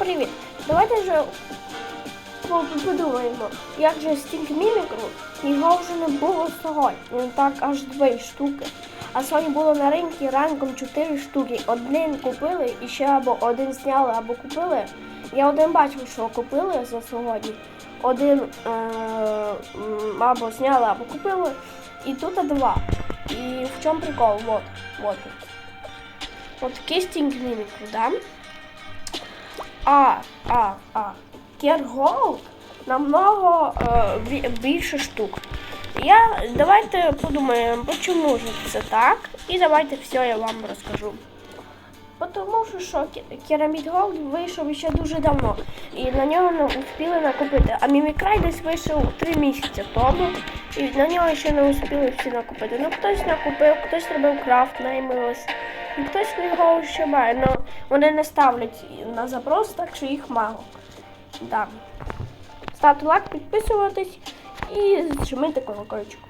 привіт! Давайте вже подумаємо, як же стінк мімікру, його вже не було сьогодні. Так аж дві штуки. А сьогодні було на ринку ранком чотири штуки. Один купили і ще або один зняли, або купили. Я один бачив, що купили за сьогодні. Один е- або зняли, або купили. І тут два. І в чому прикол? Вот, вот. От такий стінк мімікру, да? А, а, а. Кергол намного е, більше штук. Я давайте подумаємо, чому ж це так. І давайте все я вам розкажу. Тому що, що Ке- Керамід Голд вийшов ще дуже давно, і на нього не успіли накупити. А Мімікрай десь вийшов три місяці тому, і на нього ще не успіли всі накупити. Ну хтось накупив, хтось робив крафт, наймилось, хтось його ще має. але вони не ставлять на запрос, так що їх мало. Да. Ставте лайк, підписуватись і зжимайте колокольчик.